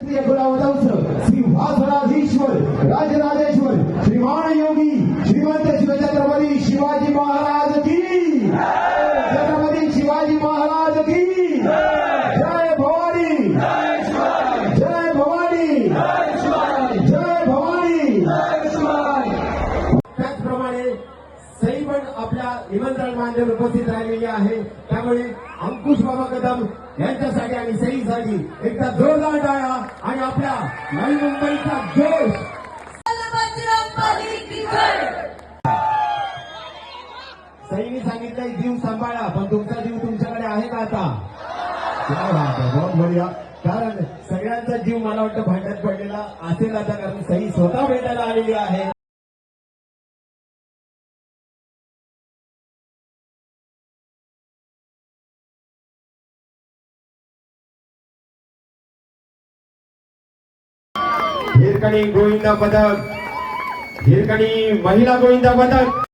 क्षत्रिय श्री वासराधीश्वर राजराजेश्वर पण आपल्या निमंत्रण मान्यवर उपस्थित राहिलेली आहे. त्यामुळे अंकुश बाबा कदम यांच्यासाठी आणि सईसाठी एकदा जोरदार टाळा आणि आपल्या नवी मुंबईचा जोश. सईने सांगितलंय जीव सांभाळा पण तुमचा जीव तुमच्याकडे आहे का आता? बढिया. कारण सगळ्यांचा जीव मला वाटतं भांड्यात पडलेला असेल आता कारण सई स्वतः भेटायला आलेली आहे. हिरकणी गोविंदा पदक हिरकणी महिला गोविंदा पदक.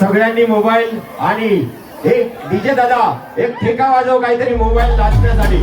सगळ्यांनी मोबाईल आणि एक डीजे दादा एक ठेका वाजव काहीतरी मोबाईल नाचण्यासाठी